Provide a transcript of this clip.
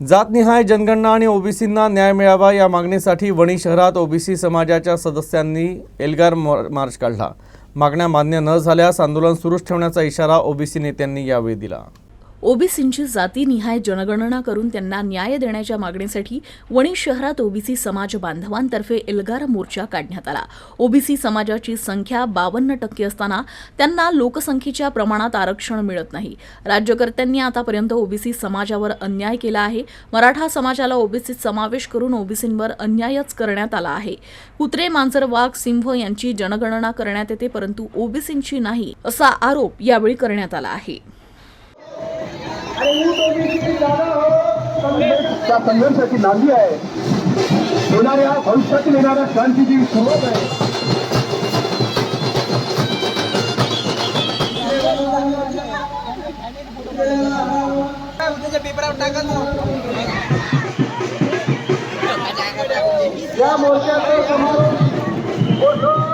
जातनिहाय जनगणना आणि ओबीसींना न्याय मिळावा या मागणीसाठी वणी शहरात ओबीसी समाजाच्या सदस्यांनी एल्गार मार्च काढला. मागण्या मान्य न झाल्यास आंदोलन सुरूच ठेवण्याचा इशारा ओबीसी नेत्यांनी यावेळी दिला. ओबीसींची जातीनिहाय जनगणना करून त्यांना न्याय देण्याच्या मागणीसाठी वणी शहरात ओबीसी समाज बांधवांतर्फे एल्गार मोर्चा काढण्यात आला. ओबीसी समाजाची संख्या बावन्न टक्के असताना त्यांना लोकसंख्येच्या प्रमाणात आरक्षण मिळत नाही. राज्यकर्त्यांनी आतापर्यंत ओबीसी समाजावर अन्याय केला आहे. मराठा समाजाला ओबीसीत समावेश करून ओबीसींवर अन्यायच करण्यात आला आहे. कुत्रे मांजर वाघ सिंह यांची जनगणना करण्यात येते परंतु ओबीसींची नाही असा आरोप यावेळी करण्यात आला आहे. त्या संघर्षाची नांदी आहे. येणाऱ्या भविष्यातील येणाऱ्या क्रांतीची सुरुवात आहे. या मोर्चाचा समारोप